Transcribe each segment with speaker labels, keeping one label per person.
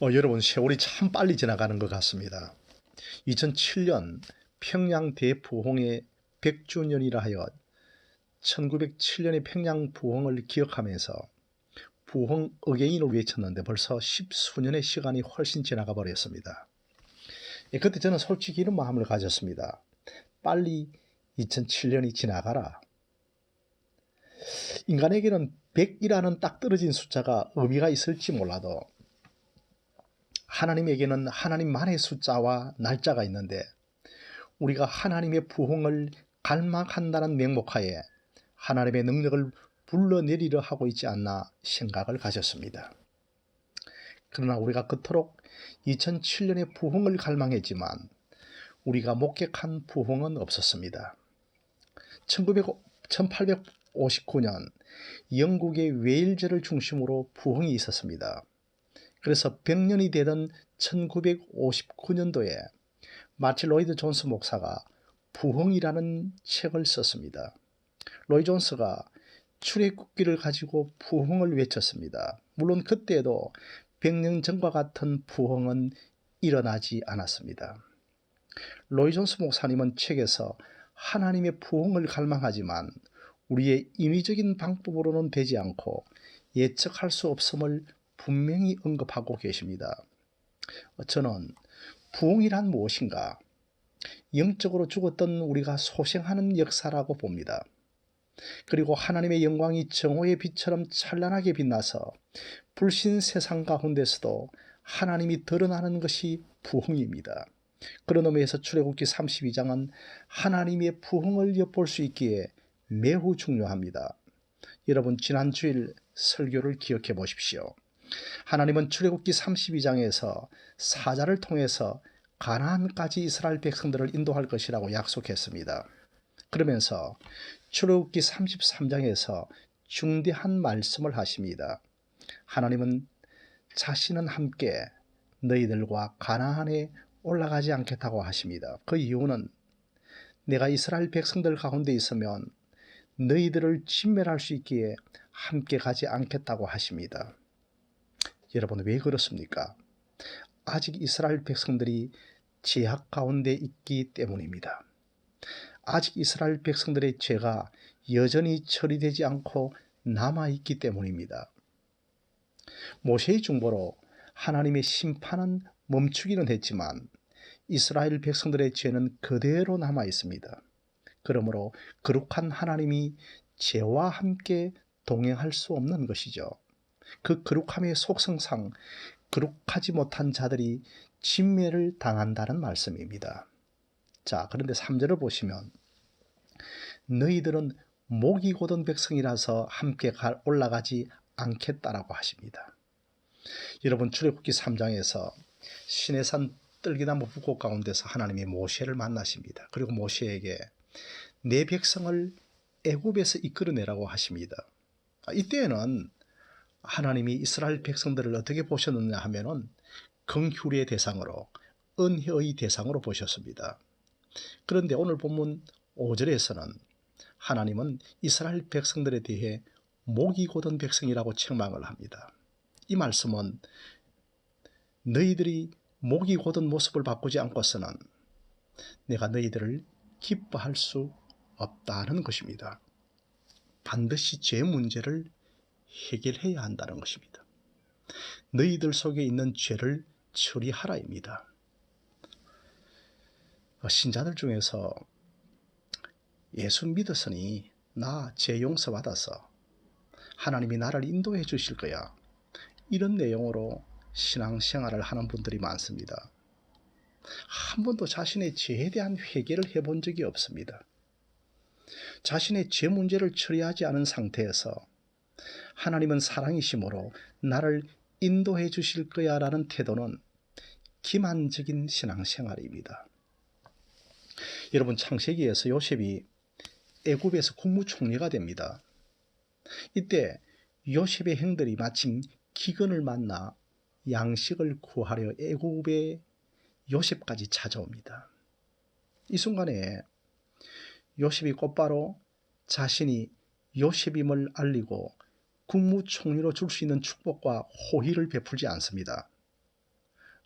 Speaker 1: 어, 여러분 세월이 참 빨리 지나가는 것 같습니다. 2007년 평양 대부흥의 100주년이라 하여 1907년의 평양 부흥을 기억하면서 부흥 어게인을 외쳤는데 벌써 십수년의 시간이 훨씬 지나가 버렸습니다. 예, 그때 저는 솔직히 이런 마음을 가졌습니다. 빨리 2007년이 지나가라. 인간에게는 100이라는 딱 떨어진 숫자가 의미가 있을지 몰라도 하나님에게는 하나님만의 숫자와 날짜가 있는데 우리가 하나님의 부흥을 갈망한다는 명목하에 하나님의 능력을 불러내리려 하고 있지 않나 생각을 가졌습니다. 그러나 우리가 그토록 2007년의 부흥을 갈망했지만 우리가 목격한 부흥은 없었습니다. 1900, 1859년 영국의 웨일즈를 중심으로 부흥이 있었습니다. 그래서 100년이 되던 1959년도에 마치 로이드 존스 목사가 부흥이라는 책을 썼습니다. 로이 존스가 출애굽기를 가지고 부흥을 외쳤습니다. 물론 그때도 100년 전과 같은 부흥은 일어나지 않았습니다. 로이 존스 목사님은 책에서 하나님의 부흥을 갈망하지만 우리의 인위적인 방법으로는 되지 않고 예측할 수 없음을 분명히 언급하고 계십니다. 저는 부흥이란 무엇인가? 영적으로 죽었던 우리가 소생하는 역사라고 봅니다. 그리고 하나님의 영광이 정오의 빛처럼 찬란하게 빛나서 불신 세상 가운데서도 하나님이 드러나는 것이 부흥입니다. 그런 의미에서 출애굽기 32장은 하나님의 부흥을 엿볼 수 있기에 매우 중요합니다. 여러분 지난 주일 설교를 기억해 보십시오. 하나님은 출애굽기 32장에서 사자를 통해서 가나안까지 이스라엘 백성들을 인도할 것이라고 약속했습니다. 그러면서 출애굽기 33장에서 중대한 말씀을 하십니다. 하나님은 자신은 함께 너희들과 가나안에 올라가지 않겠다고 하십니다. 그 이유는 내가 이스라엘 백성들 가운데 있으면 너희들을 진멸할 수 있기에 함께 가지 않겠다고 하십니다. 여러분 왜 그렇습니까? 아직 이스라엘 백성들이 제약 가운데 있기 때문입니다. 아직 이스라엘 백성들의 죄가 여전히 처리되지 않고 남아 있기 때문입니다. 모세의 중보로 하나님의 심판은 멈추기는 했지만 이스라엘 백성들의 죄는 그대로 남아 있습니다. 그러므로 거룩한 하나님이 죄와 함께 동행할 수 없는 것이죠. 그 거룩함의 속성상 거룩하지 못한 자들이 진멸을 당한다는 말씀입니다. 자, 그런데 3절을 보시면 너희들은 목이 고든 백성이라서 함께 올라가지 않겠다라고 하십니다. 여러분 출애굽기 3장에서 시내산 뜰기나무 북곡 가운데서 하나님이 모세를 만나십니다. 그리고 모세에게 내 백성을 애굽에서 이끌어내라고 하십니다. 아, 이때에는 하나님이 이스라엘 백성들을 어떻게 보셨느냐 하면은 긍휼의 대상으로 은혜의 대상으로 보셨습니다. 그런데 오늘 본문 5절에서는 하나님은 이스라엘 백성들에 대해 목이 고든 백성이라고 책망을 합니다. 이 말씀은 너희들이 목이 고든 모습을 바꾸지 않고서는 내가 너희들을 기뻐할 수 없다는 것입니다. 반드시 죄 문제를 해결해야 한다는 것입니다. 너희들 속에 있는 죄를 처리하라입니다. 어, 신자들 중에서 예수 믿었으니 나죄 용서 받아서 하나님이 나를 인도해 주실 거야. 이런 내용으로 신앙생활을 하는 분들이 많습니다. 한 번도 자신의 죄에 대한 회개를 해본 적이 없습니다. 자신의 죄 문제를 처리하지 않은 상태에서 하나님은 사랑이심으로 나를 인도해 주실 거야 라는 태도는 기만적인 신앙생활입니다. 여러분 창세기에서 요셉이 애굽에서 국무총리가 됩니다. 이때 요셉의 형들이 마침 기근을 만나 양식을 구하려 애굽의 요셉까지 찾아옵니다. 이 순간에 요셉이 곧바로 자신이 요셉임을 알리고 국무총리로 줄 수 있는 축복과 호의를 베풀지 않습니다.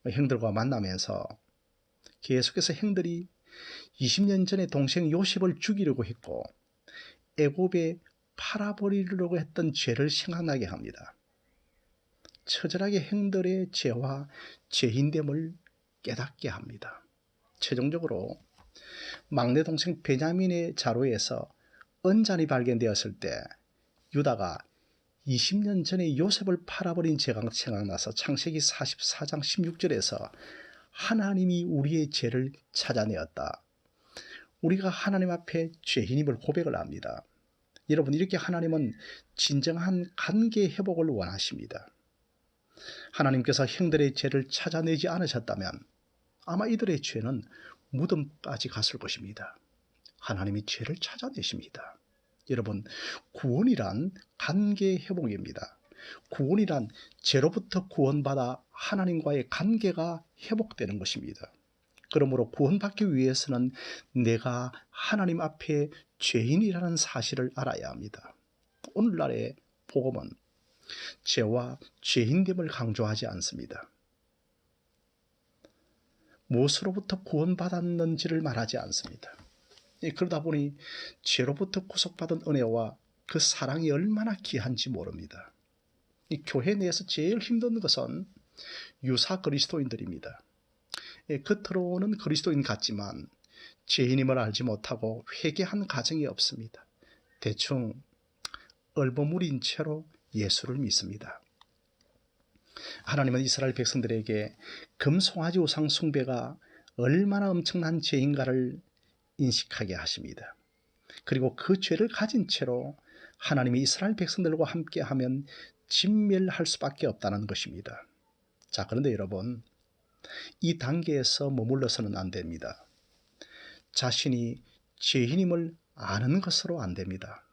Speaker 1: 형들과 만나면서 계속해서 형들이 20년 전에 동생 요셉을 죽이려고 했고 애굽에 팔아버리려고 했던 죄를 생각나게 합니다. 처절하게 형들의 죄와 죄인됨을 깨닫게 합니다. 최종적으로 막내 동생 베냐민의 자루에서 언잔이 발견되었을 때 유다가 20년 전에 요셉을 팔아버린 죄가 생각나서 창세기 44장 16절에서 하나님이 우리의 죄를 찾아내었다. 우리가 하나님 앞에 죄인임을 고백을 합니다. 여러분 이렇게 하나님은 진정한 관계 회복을 원하십니다. 하나님께서 형들의 죄를 찾아내지 않으셨다면 아마 이들의 죄는 무덤까지 갔을 것입니다. 하나님이 죄를 찾아내십니다. 여러분 구원이란 관계 회복입니다. 구원이란 죄로부터 구원받아 하나님과의 관계가 회복되는 것입니다. 그러므로 구원받기 위해서는 내가 하나님 앞에 죄인이라는 사실을 알아야 합니다. 오늘날의 복음은 죄와 죄인됨을 강조하지 않습니다. 무엇으로부터 구원받았는지를 말하지 않습니다. 그러다 보니 죄로부터 구속받은 은혜와 그 사랑이 얼마나 귀한지 모릅니다. 이 교회 내에서 제일 힘든 것은 유사 그리스도인들입니다. 예, 겉으로는 그리스도인 같지만 죄인임을 알지 못하고 회개한 가정이 없습니다. 대충 얼버무린 채로 예수를 믿습니다. 하나님은 이스라엘 백성들에게 금송아지 우상 숭배가 얼마나 엄청난 죄인가를 인식하게 하십니다. 그리고 그 죄를 가진 채로 하나님이 이스라엘 백성들과 함께하면 진멸할 수밖에 없다는 것입니다. 자, 그런데 여러분, 이 단계에서 머물러서는 안 됩니다. 자신이 죄인임을 아는 것으로 안 됩니다.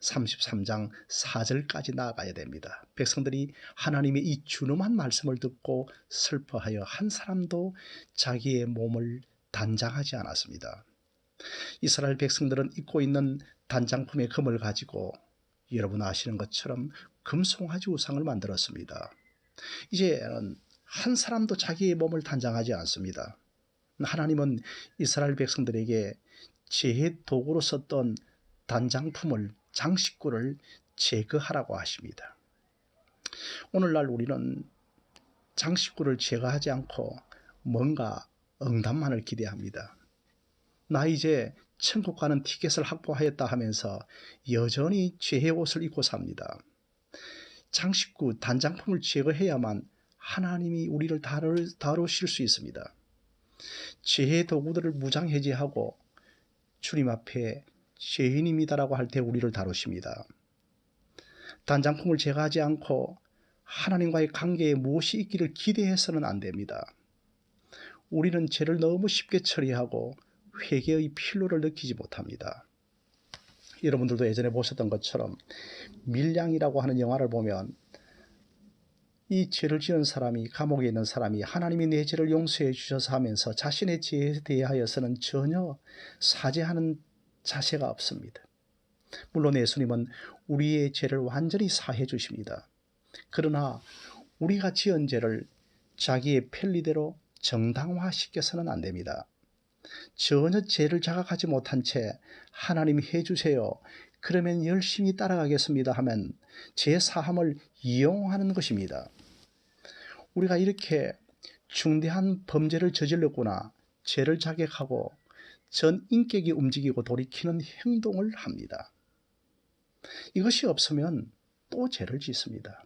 Speaker 1: 33장 4절까지 나아가야 됩니다. 백성들이 하나님의 이 준엄한 말씀을 듣고 슬퍼하여 한 사람도 자기의 몸을 단장하지 않았습니다. 이스라엘 백성들은 입고 있는 단장품의 금을 가지고 여러분 아시는 것처럼 금송아지 우상을 만들었습니다. 이제는 한 사람도 자기의 몸을 단장하지 않습니다. 하나님은 이스라엘 백성들에게 제해 도구로 썼던 단장품을 장식구를 제거하라고 하십니다. 오늘날 우리는 장식구를 제거하지 않고 뭔가 응답만을 기대합니다. 나 이제 천국 가는 티켓을 확보하였다 하면서 여전히 죄의 옷을 입고 삽니다. 장식구, 단장품을 제거해야만 하나님이 우리를 다루, 다루실 수 있습니다. 죄의 도구들을 무장해제하고 주님 앞에 죄인입니다라고 할 때 우리를 다루십니다. 단장품을 제거하지 않고 하나님과의 관계에 무엇이 있기를 기대해서는 안 됩니다. 우리는 죄를 너무 쉽게 처리하고 회개의 필요를 느끼지 못합니다. 여러분들도 예전에 보셨던 것처럼 밀량이라고 하는 영화를 보면 이 죄를 지은 사람이 감옥에 있는 사람이 하나님이 내 죄를 용서해 주셔서 하면서 자신의 죄에 대하여서는 전혀 사죄하는 자세가 없습니다. 물론 예수님은 우리의 죄를 완전히 사해 주십니다. 그러나 우리가 지은 죄를 자기의 편리대로 정당화시켜서는 안 됩니다. 전혀 죄를 자각하지 못한 채 하나님이 해주세요. 그러면 열심히 따라가겠습니다 하면 제 사함을 이용하는 것입니다. 우리가 이렇게 중대한 범죄를 저질렀구나 죄를 자격하고 전 인격이 움직이고 돌이키는 행동을 합니다. 이것이 없으면 또 죄를 짓습니다.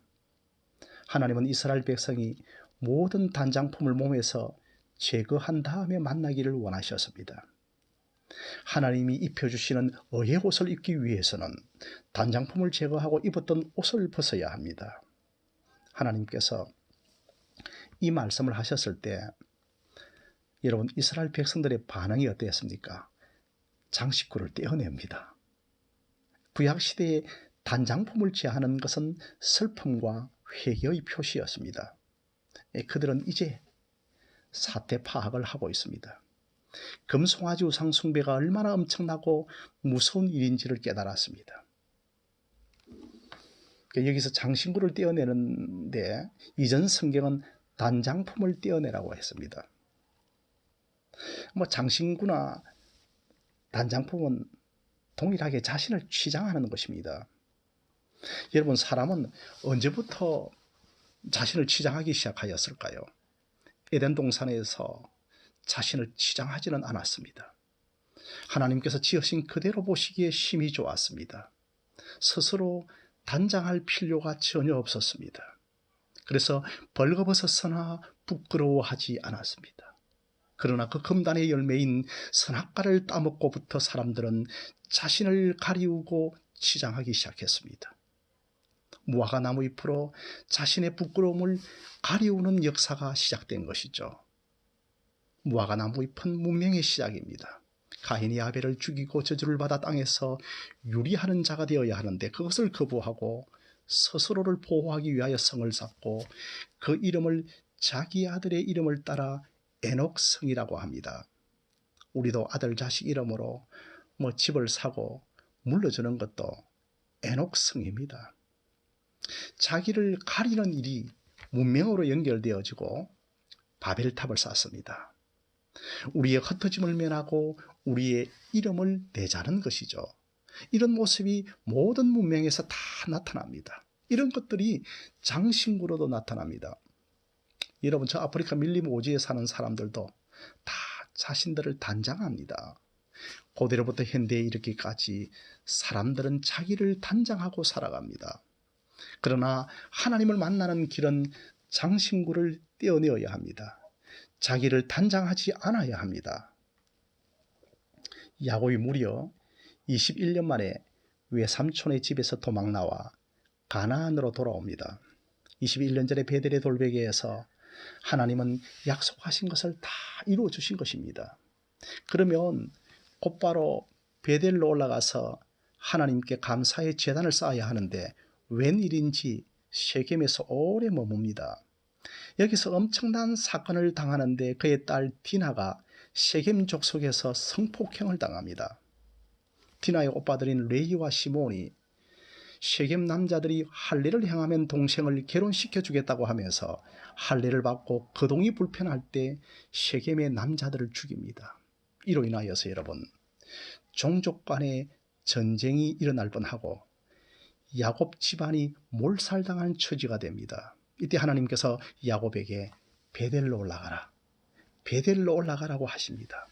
Speaker 1: 하나님은 이스라엘 백성이 모든 단장품을 몸에서 제거한 다음에 만나기를 원하셨습니다. 하나님이 입혀주시는 의의 옷을 입기 위해서는 단장품을 제거하고 입었던 옷을 벗어야 합니다. 하나님께서 이 말씀을 하셨을 때 여러분 이스라엘 백성들의 반응이 어땠습니까? 장식구를 떼어냅니다. 구약 시대에 단장품을 제하는 것은 슬픔과 회개의 표시였습니다. 예, 그들은 이제 사태 파악을 하고 있습니다. 금송아지 우상 숭배가 얼마나 엄청나고 무서운 일인지를 깨달았습니다. 그러니까 여기서 장신구를 떼어내는데 이전 성경은 단장품을 떼어내라고 했습니다. 뭐 장신구나 단장품은 동일하게 자신을 치장하는 것입니다. 여러분 사람은 언제부터 자신을 치장하기 시작하였을까요? 에덴 동산에서 자신을 치장하지는 않았습니다. 하나님께서 지으신 그대로 보시기에 심히 좋았습니다. 스스로 단장할 필요가 전혀 없었습니다. 그래서 벌거벗었으나 부끄러워하지 않았습니다. 그러나 그 금단의 열매인 선악과를 따먹고부터 사람들은 자신을 가리우고 치장하기 시작했습니다. 무화과 나무 잎으로 자신의 부끄러움을 가리우는 역사가 시작된 것이죠. 무화과 나무 잎은 문명의 시작입니다. 가인이 아벨을 죽이고 저주를 받아 땅에서 유리하는 자가 되어야 하는데 그것을 거부하고 스스로를 보호하기 위하여 성을 쌓고 그 이름을 자기 아들의 이름을 따라 에녹성이라고 합니다. 우리도 아들 자식 이름으로 뭐 집을 사고 물러주는 것도 에녹성입니다. 자기를 가리는 일이 문명으로 연결되어지고 바벨탑을 쌓습니다. 우리의 흩어짐을 면하고 우리의 이름을 내자는 것이죠. 이런 모습이 모든 문명에서 다 나타납니다. 이런 것들이 장신구로도 나타납니다. 여러분 저 아프리카 밀림 오지에 사는 사람들도 다 자신들을 단장합니다. 고대로부터 현대에 이르기까지 사람들은 자기를 단장하고 살아갑니다. 그러나 하나님을 만나는 길은 장신구를 떼어내어야 합니다. 자기를 단장하지 않아야 합니다. 야곱이 무려 21년 만에 외삼촌의 집에서 도망 나와 가나안으로 돌아옵니다. 21년 전에 베델의 돌베개에서 하나님은 약속하신 것을 다 이루어 주신 것입니다. 그러면 곧바로 베델로 올라가서 하나님께 감사의 재단을 쌓아야 하는데 웬일인지 세겜에서 오래 머뭅니다. 여기서 엄청난 사건을 당하는데 그의 딸 디나가 세겜 족속에서 성폭행을 당합니다. 디나의 오빠들인 레이와 시몬이 세겜 남자들이 할례를 행하면 동생을 결혼시켜 주겠다고 하면서 할례를 받고 거동이 불편할 때 세겜의 남자들을 죽입니다. 이로 인하여서 여러분 종족 간의 전쟁이 일어날 뻔하고 야곱 집안이 몰살당한 처지가 됩니다. 이때 하나님께서 야곱에게 베델로 올라가라. 베델로 올라가라고 하십니다.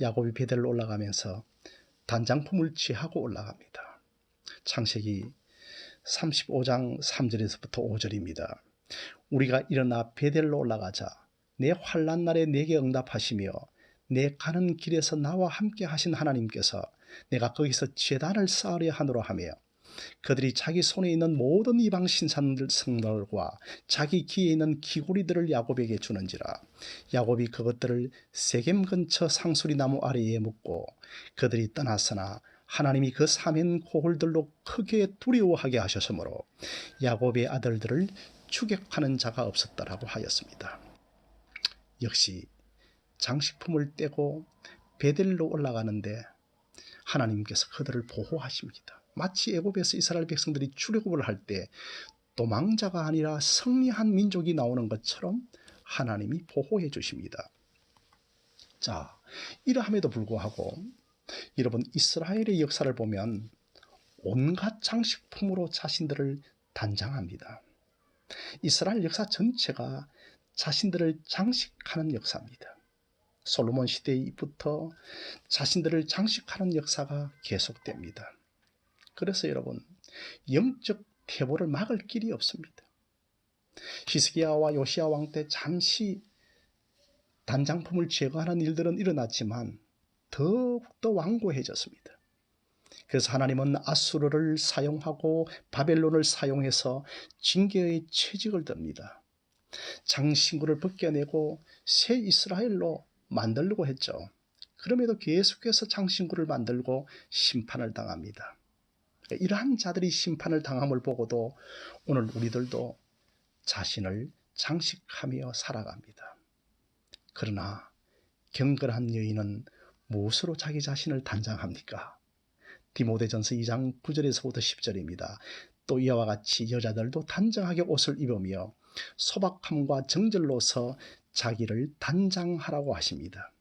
Speaker 1: 야곱이 베델로 올라가면서 단장품을 취하고 올라갑니다. 창세기 35장 3절에서부터 5절입니다. 우리가 일어나 베델로 올라가자 내 환란 날에 내게 응답하시며 내 가는 길에서 나와 함께 하신 하나님께서 내가 거기서 제단을 쌓으려 하노라 하며 그들이 자기 손에 있는 모든 이방 신산들 성들과 자기 귀에 있는 귀고리들을 야곱에게 주는지라 야곱이 그것들을 세겜 근처 상수리 나무 아래에 묻고 그들이 떠났으나 하나님이 그 사면 고을들로 크게 두려워하게 하셨으므로 야곱의 아들들을 추격하는 자가 없었다라고 하였습니다. 역시 장식품을 떼고 베델로 올라가는데 하나님께서 그들을 보호하십니다. 마치 애굽에서 이스라엘 백성들이 출애굽을 할 때 도망자가 아니라 승리한 민족이 나오는 것처럼 하나님이 보호해 주십니다. 자, 이러함에도 불구하고 여러분 이스라엘의 역사를 보면 온갖 장식품으로 자신들을 단장합니다. 이스라엘 역사 전체가 자신들을 장식하는 역사입니다. 솔로몬 시대부터 자신들을 장식하는 역사가 계속됩니다. 그래서 여러분 영적 태보를 막을 길이 없습니다. 히스기야와 요시야 왕 때 잠시 단장품을 제거하는 일들은 일어났지만 더욱더 완고해졌습니다. 그래서 하나님은 아수르를 사용하고 바벨론을 사용해서 징계의 채직을 듭니다. 장신구를 벗겨내고 새 이스라엘로 만들려고 했죠. 그럼에도 계속해서 장신구를 만들고 심판을 당합니다. 이러한 자들이 심판을 당함을 보고도 오늘 우리들도 자신을 장식하며 살아갑니다. 그러나 경건한 여인은 무엇으로 자기 자신을 단장합니까? 디모데전서 2장 9절에서부터 10절입니다. 또 이와 같이 여자들도 단정하게 옷을 입으며 소박함과 정절로서 자기를 단장하라고 하십니다.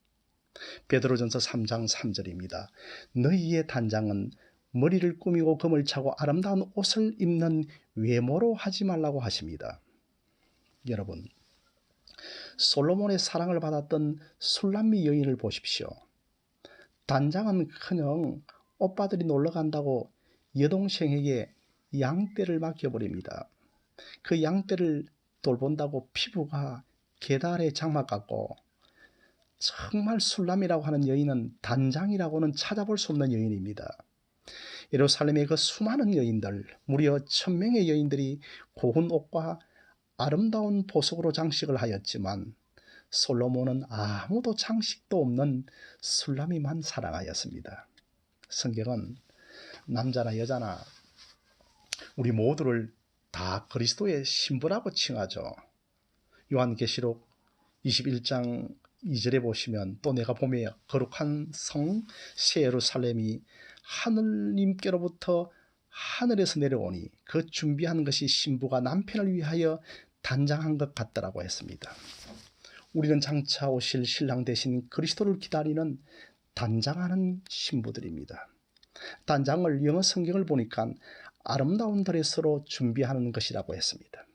Speaker 1: 베드로전서 3장 3절입니다. 너희의 단장은 머리를 꾸미고 금을 차고 아름다운 옷을 입는 외모로 하지 말라고 하십니다. 여러분, 솔로몬의 사랑을 받았던 술람미 여인을 보십시오. 단장은 커녕 오빠들이 놀러 간다고 여동생에게 양떼를 맡겨버립니다. 그 양떼를 돌본다고 피부가 계달의 장막 같고 정말 술람이라고 하는 여인은 단장이라고는 찾아볼 수 없는 여인입니다. 예루살렘의 그 수많은 여인들, 무려 천명의 여인들이 고운 옷과 아름다운 보석으로 장식을 하였지만 솔로몬은 아무도 장식도 없는 술람이만 사랑하였습니다. 성경은 남자나 여자나 우리 모두를 다 그리스도의 신부라고 칭하죠. 요한계시록 21장 2절에 보시면 또 내가 보며 거룩한 성새 예루살렘이 하늘님께로부터 하늘에서 내려오니 그 준비한 것이 신부가 남편을 위하여 단장한 것 같더라고 했습니다. 우리는 장차 오실 신랑 대신 그리스도를 기다리는 단장하는 신부들입니다. 단장을 영어 성경을 보니까 아름다운 드레스로 준비하는 것이라고 했습니다.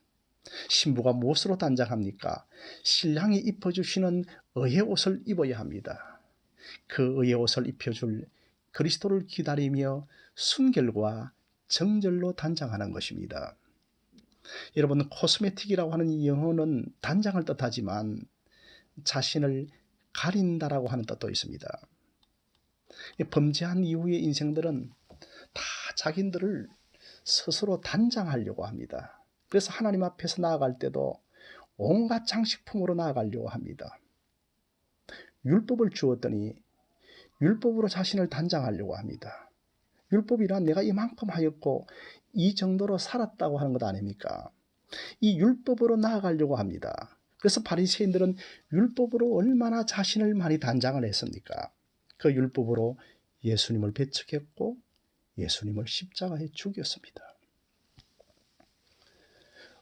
Speaker 1: 신부가 무엇으로 단장합니까? 신랑이 입어주시는 의의 옷을 입어야 합니다. 그 의의 옷을 입혀줄 그리스도를 기다리며 순결과 정절로 단장하는 것입니다. 여러분, 코스메틱이라고 하는 이 영어는 단장을 뜻하지만 자신을 가린다라고 하는 뜻도 있습니다. 범죄한 이후의 인생들은 다 자기들을 스스로 단장하려고 합니다. 그래서 하나님 앞에서 나아갈 때도 온갖 장식품으로 나아가려고 합니다. 율법을 주었더니 율법으로 자신을 단장하려고 합니다. 율법이란 내가 이만큼 하였고 이 정도로 살았다고 하는 것 아닙니까? 이 율법으로 나아가려고 합니다. 그래서 바리새인들은 율법으로 얼마나 자신을 많이 단장을 했습니까? 그 율법으로 예수님을 배척했고 예수님을 십자가에 죽였습니다.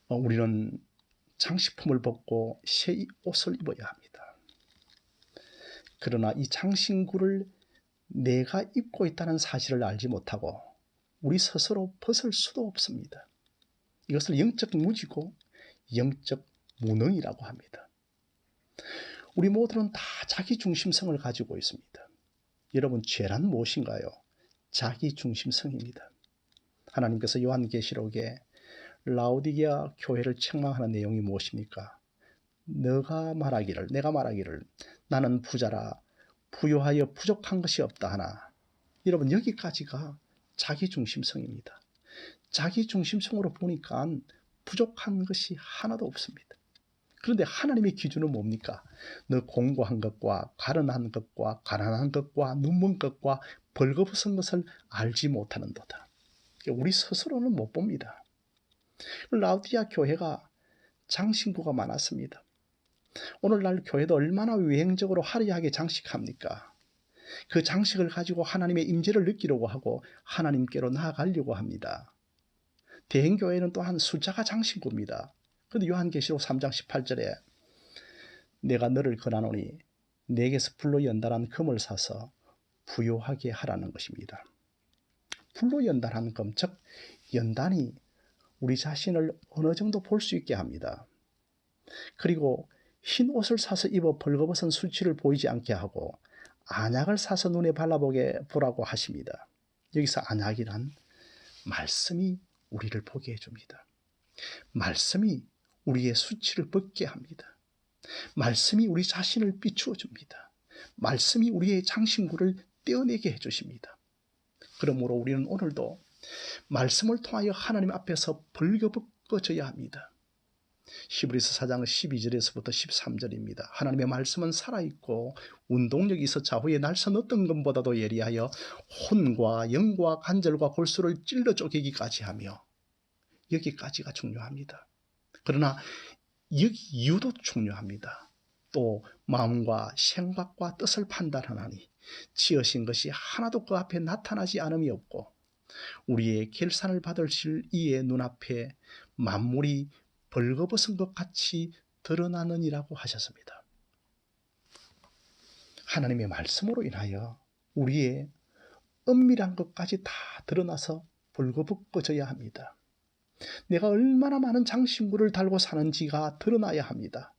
Speaker 1: 어, 우리는 장식품을 벗고 새 옷을 입어야 합니다. 그러나 이 장신구를 내가 입고 있다는 사실을 알지 못하고 우리 스스로 벗을 수도 없습니다. 이것을 영적 무지고 영적 무능이라고 합니다. 우리 모두는 다 자기 중심성을 가지고 있습니다. 여러분, 죄란 무엇인가요? 자기 중심성입니다. 하나님께서 요한계시록에 라우디게아 교회를 책망하는 내용이 무엇입니까? 너가 말하기를 내가 말하기를 나는 부자라 부유하여 부족한 것이 없다 하나 여러분 여기까지가 자기 중심성입니다. 자기 중심성으로 보니까 부족한 것이 하나도 없습니다. 그런데 하나님의 기준은 뭡니까? 너 공고한 것과 가련한 것과 가난한 것과 눈먼 것과 벌거벗은 것을 알지 못하는도다. 우리 스스로는 못 봅니다. 라우디아 교회가 장신구가 많았습니다. 오늘날 교회도 얼마나 유행적으로 화려하게 장식합니까? 그 장식을 가지고 하나님의 임재를 느끼려고 하고 하나님께로 나아가려고 합니다. 대행교회는 또한 숫자가 장신구입니다. 그런데 요한계시록 3장 18절에 내가 너를 권하노니 내게서 불로 연달한 금을 사서 부요하게 하라는 것입니다. 불로 연달한 금, 즉 연단이 우리 자신을 어느 정도 볼 수 있게 합니다. 그리고 흰 옷을 사서 입어 벌거벗은 수치를 보이지 않게 하고 안약을 사서 눈에 발라보게 보라고 하십니다. 여기서 안약이란 말씀이 우리를 보게 해줍니다. 말씀이 우리의 수치를 벗게 합니다. 말씀이 우리 자신을 비추어 줍니다. 말씀이 우리의 장신구를 떼어내게 해주십니다. 그러므로 우리는 오늘도 말씀을 통하여 하나님 앞에서 벌거벗겨져야 합니다. 히브리서 4장 12절에서부터 13절입니다. 하나님의 말씀은 살아있고 운동력이 있어 좌우의 날선 어떤 것보다도 예리하여 혼과 영과 관절과 골수를 찔러 쪼개기까지 하며 여기까지가 중요합니다. 그러나 여기 이유도 중요합니다. 또 마음과 생각과 뜻을 판단하나니 지으신 것이 하나도 그 앞에 나타나지 않음이 없고 우리의 결산을 받으실 이의 눈앞에 만물이 벌거벗은 것 같이 드러나느니라고 하셨습니다. 하나님의 말씀으로 인하여 우리의 은밀한 것까지 다 드러나서 벌거벗겨져야 합니다. 내가 얼마나 많은 장신구를 달고 사는지가 드러나야 합니다.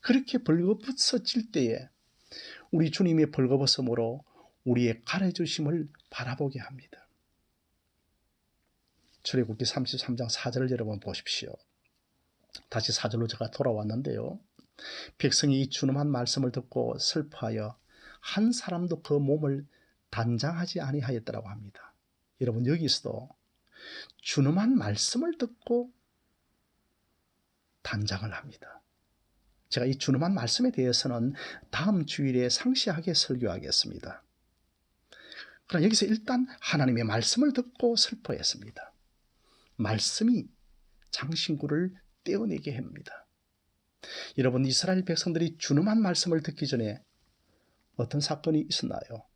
Speaker 1: 그렇게 벌거벗어질 때에 우리 주님의 벌거벗음으로 우리의 가려주심을 바라보게 합니다. 출애굽기 33장 4절을 여러분 보십시오. 다시 4절로 제가 돌아왔는데요. 백성이 이 준엄한 말씀을 듣고 슬퍼하여 한 사람도 그 몸을 단장하지 아니하였더라고 합니다. 여러분 여기서도 준엄한 말씀을 듣고 단장을 합니다. 제가 이 준엄한 말씀에 대해서는 다음 주일에 상세하게 설교하겠습니다. 그러나 여기서 일단 하나님의 말씀을 듣고 슬퍼했습니다. 말씀이 장신구를 떼어내게 합니다. 여러분 이스라엘 백성들이 준엄한 말씀을 듣기 전에 어떤 사건이 있었나요?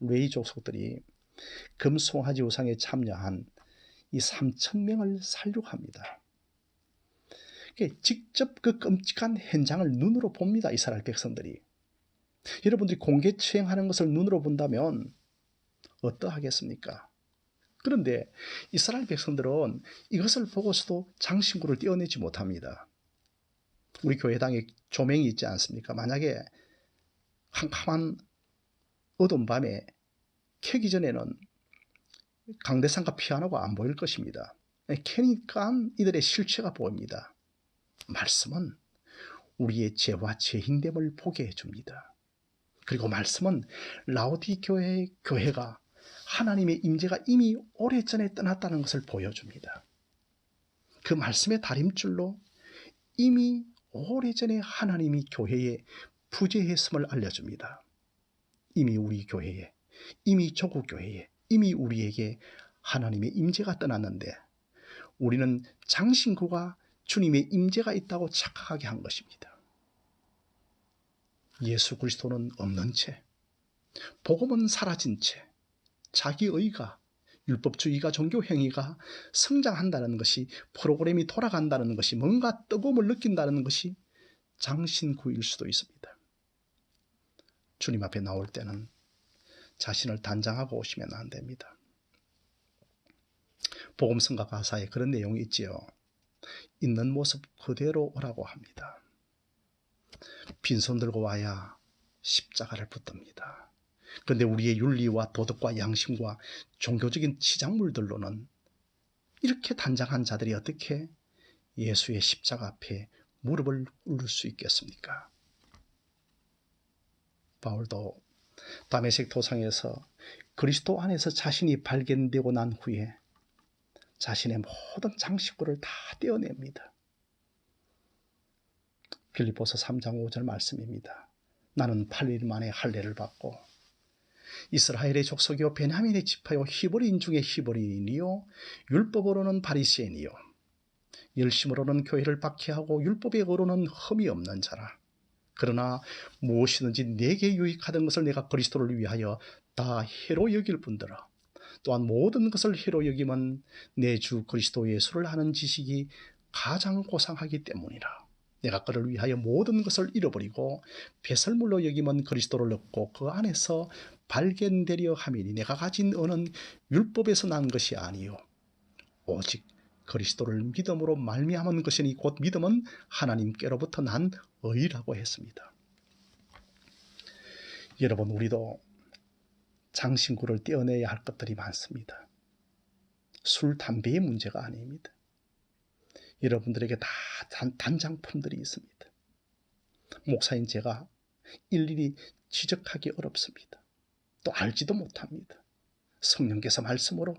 Speaker 1: 레이 족속들이 금송아지 우상에 참여한 이 3천 명을 살육합니다. 직접 그 끔찍한 현장을 눈으로 봅니다. 이스라엘 백성들이. 여러분들이 공개 추행하는 것을 눈으로 본다면 어떠하겠습니까? 그런데 이스라엘 백성들은 이것을 보고서도 장신구를 떼어내지 못합니다. 우리 교회당에 조명이 있지 않습니까? 만약에 캄캄한 어두운 밤에 켜기 전에는 강대상과 피아노가 안 보일 것입니다. 켜니까 이들의 실체가 보입니다. 말씀은 우리의 죄와 죄인됨을 보게 해줍니다. 그리고 말씀은 라오디 교회의 교회가 하나님의 임재가 이미 오래전에 떠났다는 것을 보여줍니다. 그 말씀의 다림줄로 이미 오래전에 하나님이 교회에 부재했음을 알려줍니다. 이미 우리 교회에, 이미 조국 교회에, 이미 우리에게 하나님의 임재가 떠났는데 우리는 장신구가 주님의 임재가 있다고 착각하게 한 것입니다. 예수 그리스도는 없는 채, 복음은 사라진 채, 자기 의가 율법주의가 종교 행위가 성장한다는 것이 프로그램이 돌아간다는 것이 뭔가 뜨거움을 느낀다는 것이 장신구일 수도 있습니다. 주님 앞에 나올 때는 자신을 단장하고 오시면 안 됩니다. 복음성가 가사에 그런 내용이 있지요. 있는 모습 그대로 오라고 합니다. 빈손 들고 와야 십자가를 붙듭니다. 그런데 우리의 윤리와 도덕과 양심과 종교적인 치장물들로는 이렇게 단장한 자들이 어떻게 예수의 십자가 앞에 무릎을 꿇을 수 있겠습니까? 바울도 다메섹 도상에서 그리스도 안에서 자신이 발견되고 난 후에 자신의 모든 장식구를 다 떼어냅니다. 빌리보서 3장 5절 말씀입니다. 나는 8일 만에 할례를 받고 이스라엘의 족속이요 베냐민의 지파요 히브리인 중에 히브리인이요 율법으로는 바리새인이요 열심으로는 교회를 박해하고 율법의 어로는 흠이 없는 자라 그러나 무엇이든지 내게 유익하던 것을 내가 그리스도를 위하여 다 해로 여길 뿐더러 또한 모든 것을 해로 여김은 내주 그리스도 예수를 하는 지식이 가장 고상하기 때문이라. 내가 그를 위하여 모든 것을 잃어버리고 배설물로 여김은 그리스도를 얻고 그 안에서 발견되려 함이니 내가 가진 은은 율법에서 난 것이 아니요 오직 그리스도를 믿음으로 말미암은 것이니 곧 믿음은 하나님께로부터 난 의라고 했습니다. 여러분 우리도 장신구를 떼어내야 할 것들이 많습니다. 술, 담배의 문제가 아닙니다. 여러분들에게 다 단, 장품들이 있습니다. 목사인 제가 일일이 지적하기 어렵습니다. 또 알지도 못합니다. 성령께서 말씀으로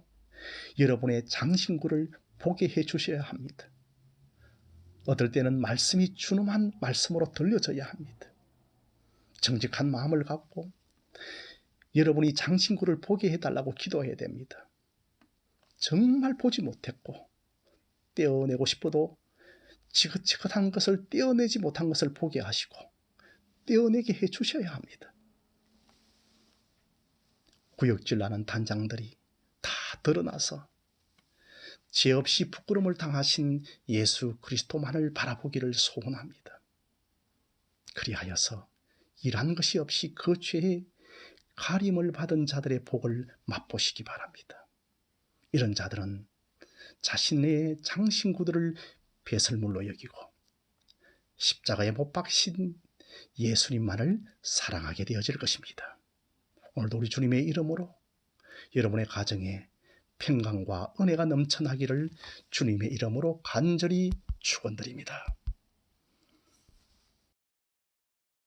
Speaker 1: 여러분의 장신구를 보게 해 주셔야 합니다. 어떨 때는 말씀이 준엄한 말씀으로 들려져야 합니다. 정직한 마음을 갖고 여러분이 장신구를 보게 해달라고 기도해야 됩니다. 정말 보지 못했고 떼어내고 싶어도 지긋지긋한 것을 떼어내지 못한 것을 보게 하시고 떼어내게 해 주셔야 합니다. 구역질 나는 단장들이 다 드러나서 죄 없이 부끄러움을 당하신 예수 그리스도만을 바라보기를 소원합니다. 그리하여서 일한 것이 없이 그 죄에 가림을 받은 자들의 복을 맛보시기 바랍니다. 이런 자들은 자신의 장신구들을 배설물로 여기고 십자가에 못 박신 예수님만을 사랑하게 되어질 것입니다. 오늘도 우리 주님의 이름으로 여러분의 가정에 평강과 은혜가 넘쳐나기를 주님의 이름으로 간절히 축원드립니다.